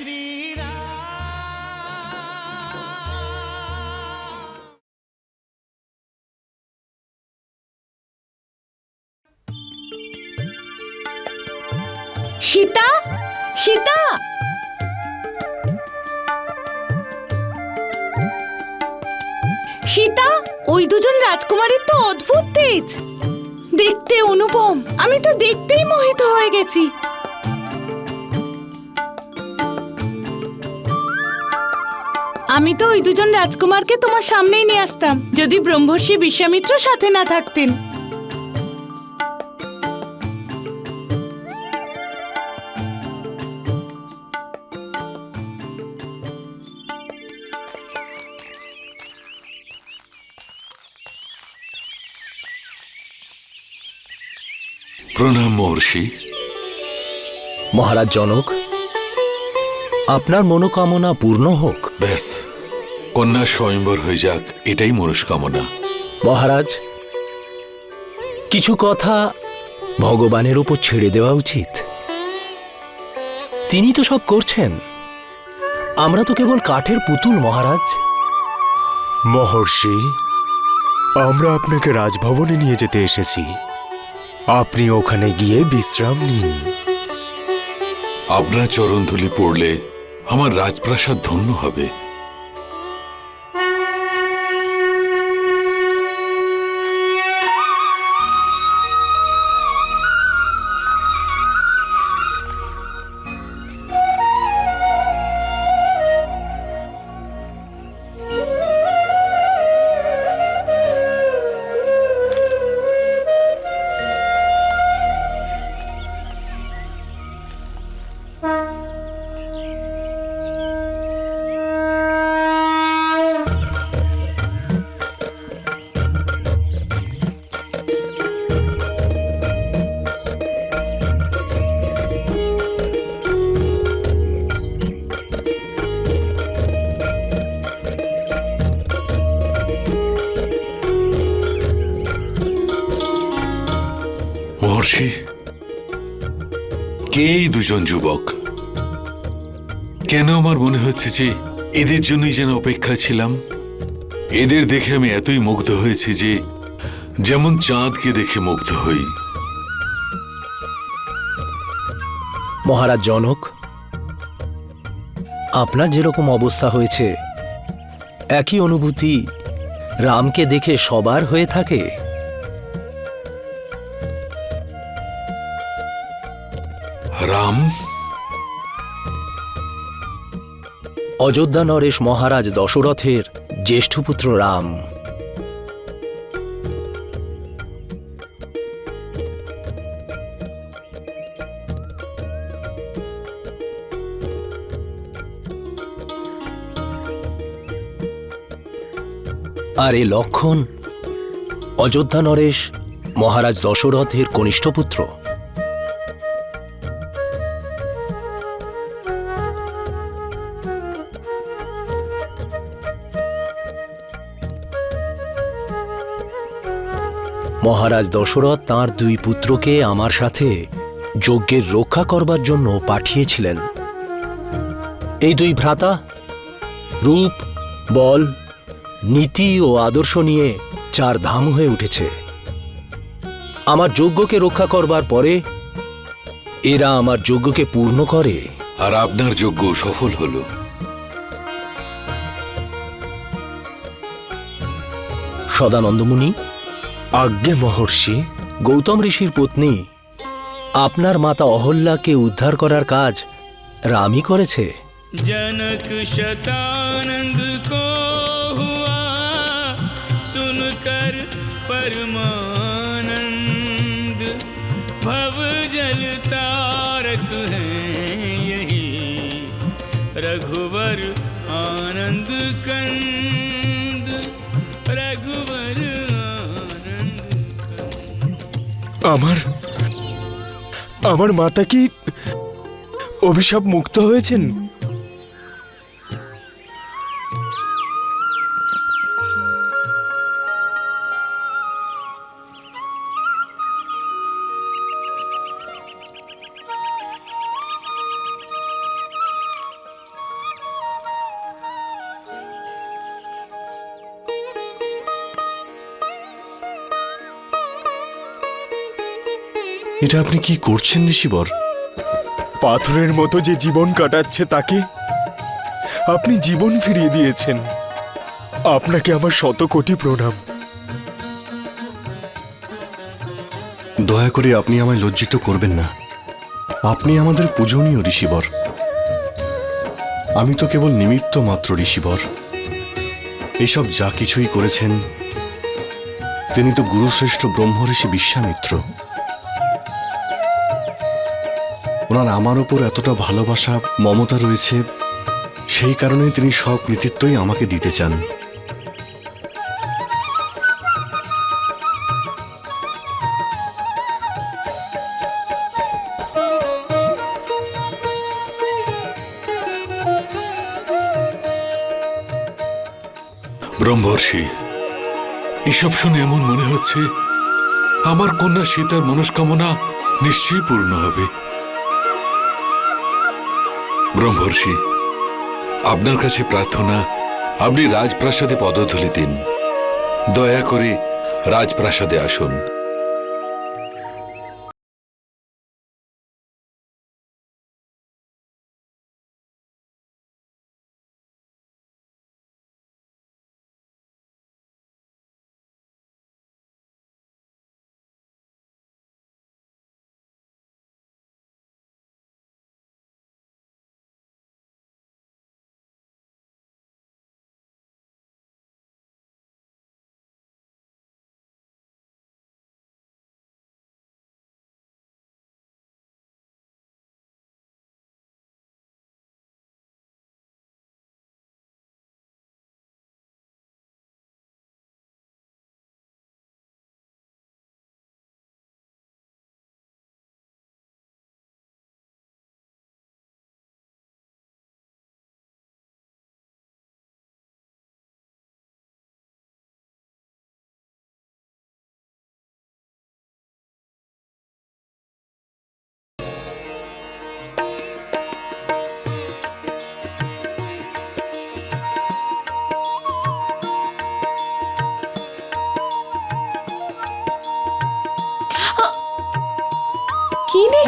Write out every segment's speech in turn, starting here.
সীতা? সীতা? সীতা, ওই দুজন রাজকুমারীর তো অদ্ভুত তেজ। দেখতে অনুপম। আমি তো দেখতেই মোহিত হয়ে গেছি। আমি তো ওই দুজন রাজকুমারকে তোমার সামনেই নিয়ে আসতাম যদি ব্রহ্মর্ষি বিশ্বামিত্র সাথে না থাকতেন। প্রণাম মহর্ষি। মহারাজ জনক আপনার মনোকামনা পূর্ণ হোক। ব্যাস কন্যা স্বয়ম্বর হয়ে যাক এটাই মনস্কামনা। মহারাজ কিছু কথা ভগবানের উপর ছেড়ে দেওয়া উচিত। তিনি তো সব করছেন। আমরা তো কেবল কাঠের পুতুল মহারাজ। মহর্ষি আমরা আপনাকে রাজভবনে নিয়ে যেতে এসেছি। আপনি ওখানে গিয়ে বিশ্রাম নিন। আপনার চরণধুলি পড়লে আমার রাজপ্রাসাদ ধন্য হবে। এই দুজন যুবক। কেন আমার মনে হচ্ছে যে এদের জন্যই যেন অপেক্ষায় ছিলাম? এদের দেখে আমি এতই মুগ্ধ হয়েছি যে যেমন চাঁদকে দেখে মুগ্ধ হই। মহারাজ জনক, আপনার যেরকম অবস্থা হয়েছে, একই অনুভূতি রামকে দেখে সবার হয়ে থাকে? রাম। অযোধ্যা নরেশ মহারাজ দশরথের জ্যেষ্ঠ পুত্র রাম। আর এ লক্ষণ অযোধ্যা নরেশ মহারাজ দশরথের কনিষ্ঠ পুত্র। মহারাজ দশরথ তাঁর দুই পুত্রকে আমার সাথে যজ্ঞের রক্ষা করবার জন্য পাঠিয়েছিলেন। এই দুই ভ্রাতা রূপ বল নীতি ও আদর্শ নিয়ে চার ধাম হয়ে উঠেছে। আমার যজ্ঞকে রক্ষা করবার পরে এরা আমার যজ্ঞকে পূর্ণ করে। আর আপনার যজ্ঞ সফল হলো। সদানন্দমুনি আজ্ঞে মহর্ষি, গৌতম ঋষির পত্নী, আপনার মাতা অহল্যাকে উদ্ধার করার কাজ রামই করেছে। জনক শতানন্দ হুয়া সুনকর পরমানন্দ, ভব জল তারক হ্যাঁ রঘুবর আনন্দ কন্দ। আমার আমার মাতা কি অভিশাপ মুক্ত হয়েছেন? এটা আপনি কি করছেন ঋষিবর পাথরের মতো যে জীবন কাটাচ্ছে তাকে আপনি জীবন ফিরিয়ে দিয়েছেন। আপনাকে আমার শত কোটি প্রণাম। দয়া করে আপনি আমায় লজ্জিত করবেন না। আপনি আমাদের পূজনীয় ঋষিবর। আমি তো কেবল নিমিত্ত মাত্র ঋষিবর। এসব যা কিছুই করেছেন তিনি তো গুরুশ্রেষ্ঠ ব্রহ্মঋষি বিশ্বামিত্র। ওনার আমার ওপর এতটা ভালোবাসা, মমতা রয়েছে, সেই কারণেই তিনি সব কৃতিত্বই আমাকে দিতে চান। ব্রহ্মর্ষি, এসব শুনে এমন মনে হচ্ছে, আমার কন্যা সীতার মনস্কামনা নিশ্চয়ই পূর্ণ হবে। ব্রহ্মর্ষি আপনার কাছে প্রার্থনা আপনি রাজপ্রাসাদে পদধূলি দিন। দয়া করে রাজপ্রাসাদে আসুন।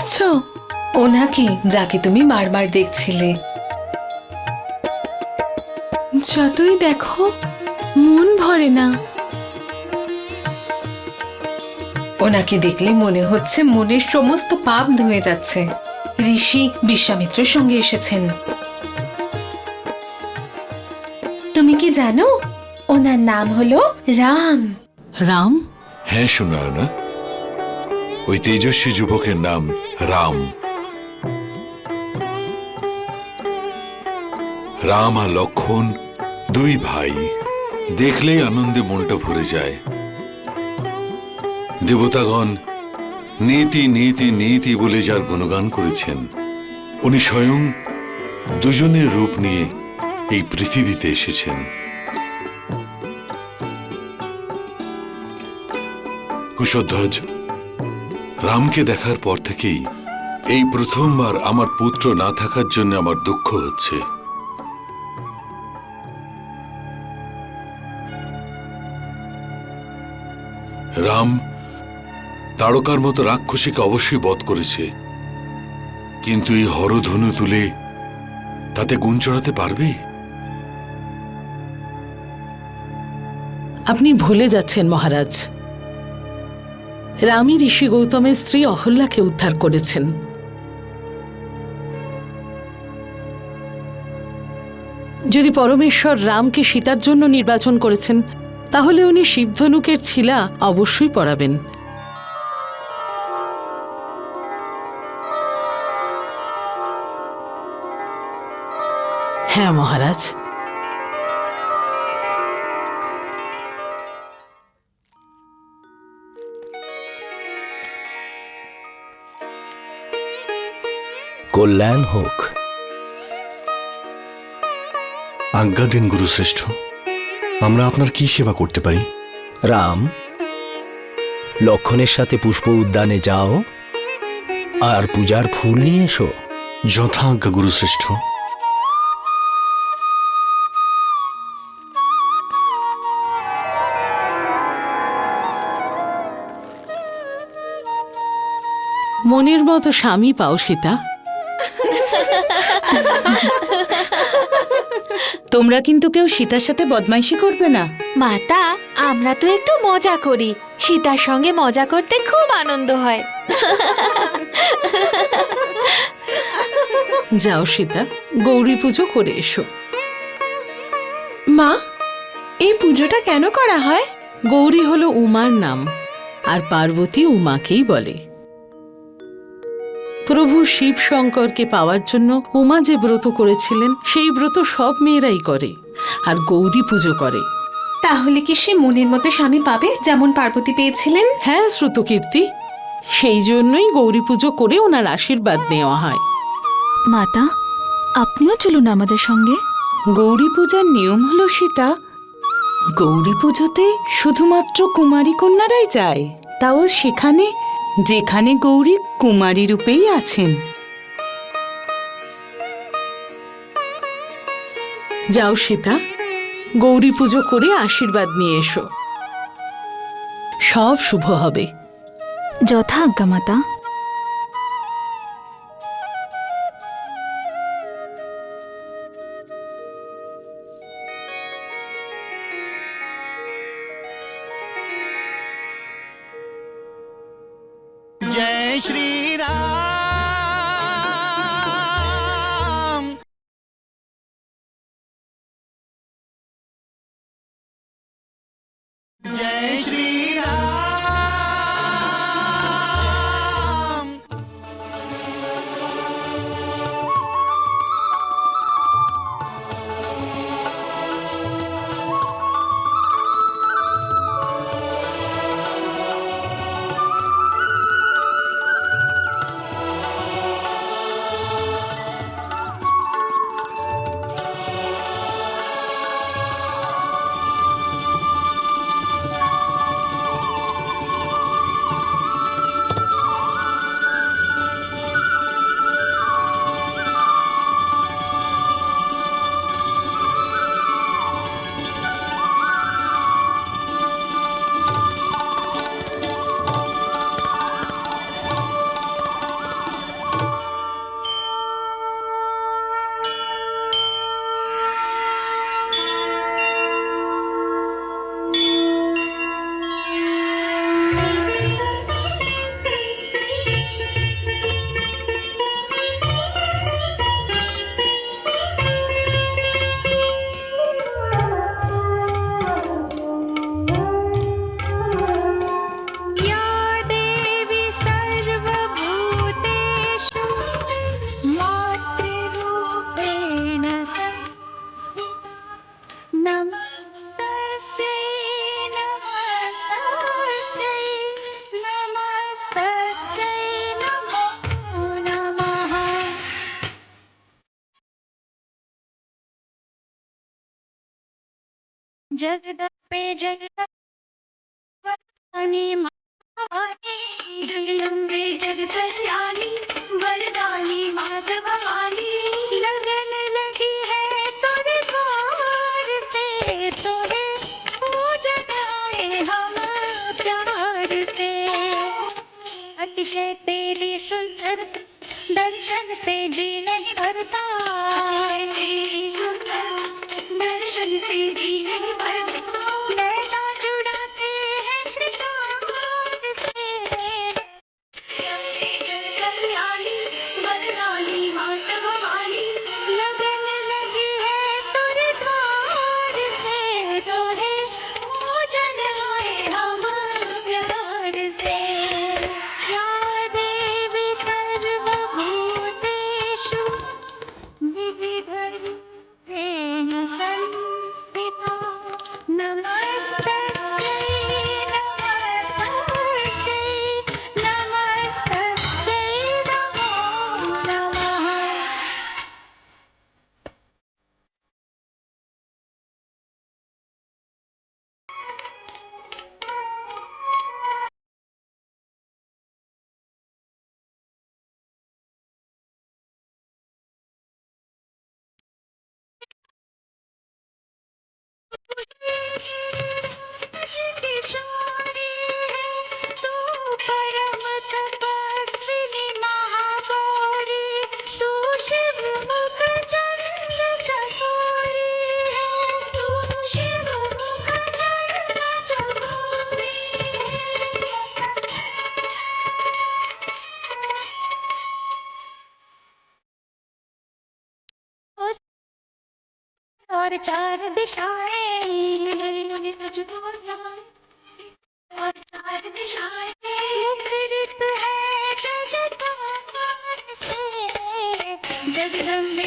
কি দেখছ ওনাকে যাকে তুমি বারবার দেখছিলে। যতই দেখো মন ভরে না। ওনাকে দেখলে মনে হচ্ছে মনের সমস্ত পাপ ধুয়ে যাচ্ছে। ঋষি বিশ্বামিত্রের সঙ্গে এসেছেন। তুমি কি জানো ওনার নাম হলো রাম। রাম? হ্যাঁ শোনা না ওই তেজস্বী যুবকের নাম রাম। রাম আর লক্ষণ, দুই ভাই। দেখলেই আনন্দে মনটা ভরে যায়। দেবতাগণ, নেতি নেতি নেতি বলে যার গুণগান করেছেন, উনি স্বয়ং দুজনের রূপ নিয়ে এই পৃথিবীতে এসেছেন। কুশধ্বজ রামকে দেখার পর থেকেই এই প্রথমবার আমার পুত্র না থাকার জন্য আমার দুঃখ হচ্ছে। রাম তারকার মতো রাক্ষসীকে অবশ্যই বধ করেছে। কিন্তু এই হরধনু তুলে তাতে গুণ চড়াতে পারবে? আপনি ভুলে যাচ্ছেন মহারাজ। রামী ঋষি গৌতমের স্ত্রী অহল্যাকে উদ্ধার করেছেন। যদি পরমেশ্বর রামকে সীতার জন্য নির্বাচন করেছেন, তাহলে উনি শিবধনুকের ছিলা অবশ্যই পরাবেন। হ্যাঁ মহারাজ। কল্যাণ হোক। আজ্ঞা দিন গুরুশ্রেষ্ঠ আমরা আপনার কি সেবা করতে পারি? রাম লক্ষণের সাথে পুষ্প উদ্যানে যাও আর পূজার ফুল নিয়ে এসো। যথা আজ্ঞা গুরুশ্রেষ্ঠ মনের মতো স্বামী পাও সীতা। তোমরা কিন্তু কেউ সীতার সাথে বদমাইশি করবে না। মাতা আমরা তো একটু মজা করি। সীতার সঙ্গে মজা করতে খুব আনন্দ হয়। যাও সীতা গৌরী পুজো করে এসো। মা এই পুজোটা কেন করা হয়? গৌরী হলো উমার নাম আর পার্বতী উমাকেই বলে। প্রভু শিব শঙ্করকে পাওয়ার জন্য উমা যে ব্রত করেছিলেন সেই ব্রত সব মেয়েরাই করে আর গৌরী পুজো করে। তাহলে কি সে মনের মতো স্বামী পাবে যেমন পার্বতী পেয়েছিলেন? হ্যাঁ শ্রুতকীর্তি। সেই জন্যই গৌরী পুজো করে ওনার আশীর্বাদ নেওয়া হয়। মাতা আপনিও চলুন আমাদের সঙ্গে। গৌরী পূজার নিয়ম হলো সীতা। গৌরী পুজোতে শুধুমাত্র কুমারী কন্যারাই যায় তাও সেখানে যেখানে গৌরী কুমারী রূপেই আছেন। যাও সীতা, গৌরী পুজো করে আশীর্বাদ নিয়ে এসো। সব শুভ হবে। যথা আজ্ঞা মাতা। जगदम्बे जगदम्बे जगदम्बे जगदल्याणी वरदानी माता भवानी लगन लगी है तोरे द्वार से तोरे पूजन आए हम प्यार से अतिशय तेरी सुंदर दर्शन से जी नहीं भरता तेरी सुंदर दर्शन से भी भर Yes. Hello.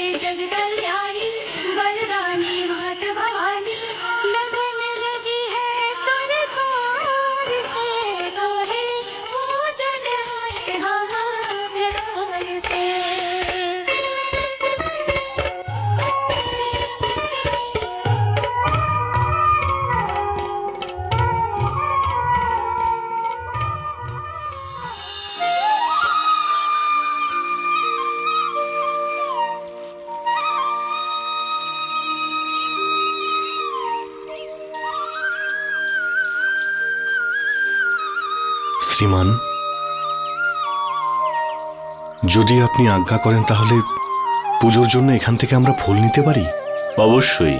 শ্রীমান যদি আপনি আজ্ঞা করেন তাহলে পুজোর জন্য এখান থেকে আমরা ফুল নিতে পারি? অবশ্যই।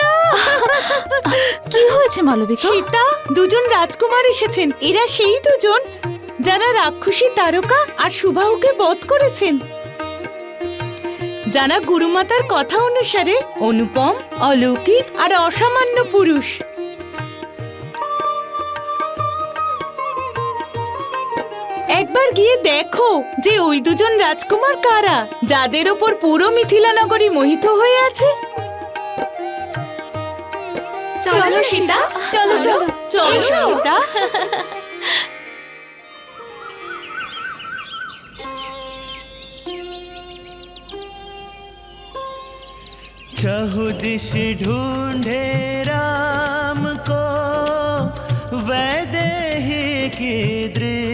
সীতা। কি হয়েছে মালবিকা? সীতা দুজন রাজকুমার এসেছেন। এরা সেই দুজন যারা রাক্ষসী তারকা আর সুবাহুকে বধ করেছেন। যারা গুরুমাতার কথা অনুসারে অনুপম অলৌকিক আর অসামান্য পুরুষ। একবার গিয়ে দেখো যে ওই দুজন রাজকুমার কারা যাদের ওপর পুরো মিথিলা নগরী মোহিত হয়ে আছে। চলো সীতা চলো চলো চলো সীতা चहु दिश ढूंढे राम को वैदेही की दृष्टि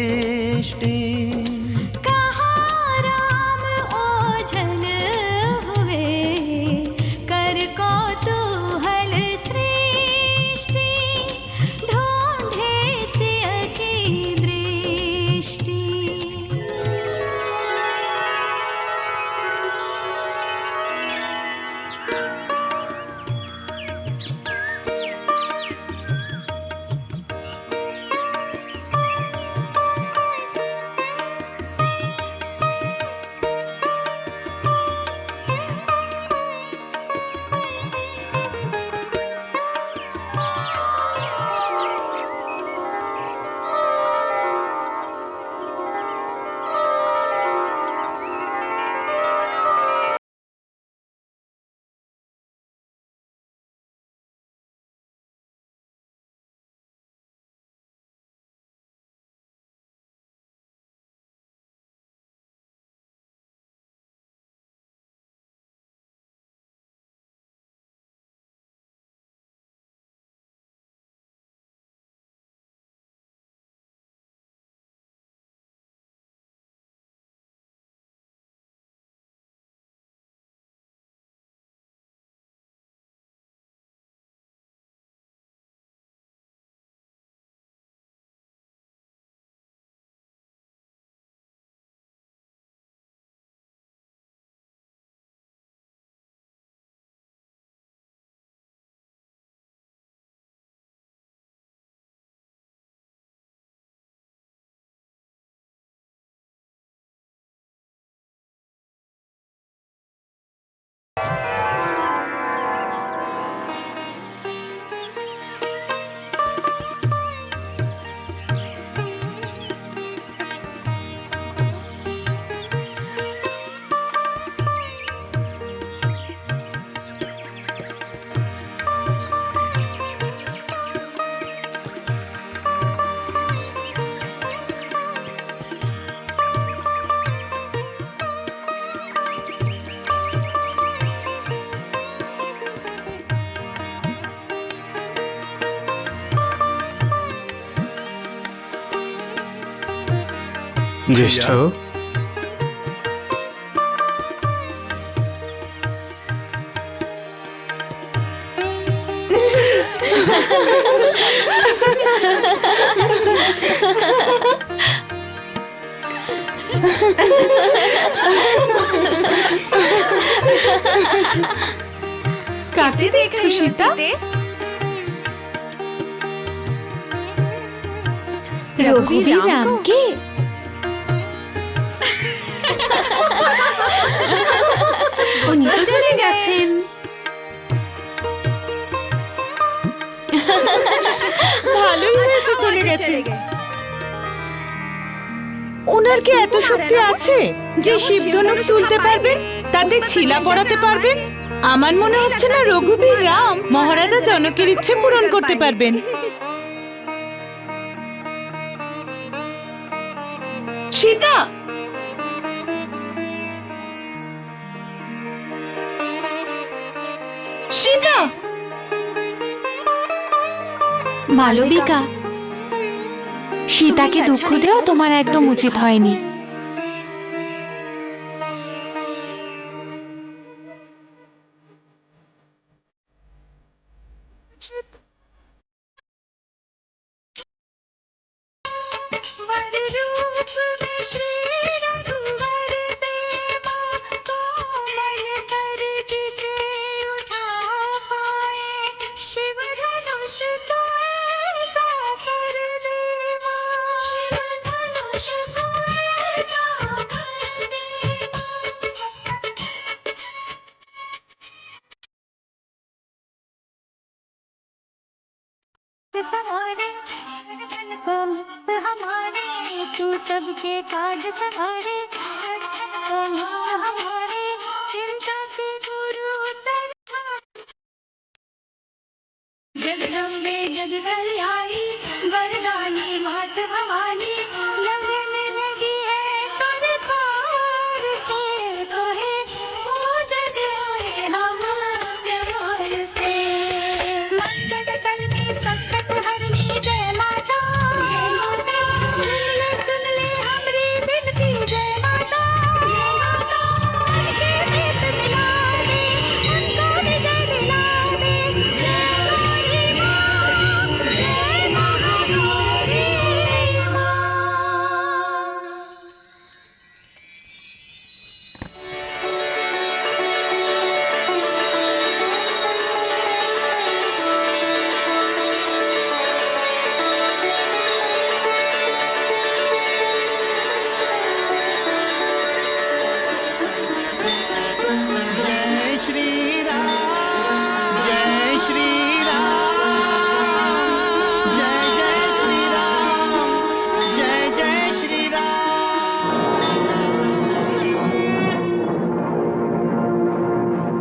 ज्येष्ठ কাকে দেখছ সীতা? রঘুবীর রামকে? চলে গেছেন। ভালোই হয়েছে চলে গেছে। ওনার কি এত শক্তি আছে যে শিবধনুক তুলতে পারবেন তাতে ছিলা পড়াতে পারবেন। আমার মনে হচ্ছে না রঘুবীর রাম মহারাজা জনকের ইচ্ছে পূরণ করতে পারবেন। সীতা সীতা! মালবিকা সীতাকে দুঃখ দেওয়া তোমার একদম উচিত হয়নি। सवारे हम, हमारे तू सबके काज सवारे। हम, हमारे चिंता के गुरु जगदम्बे जग कल्याण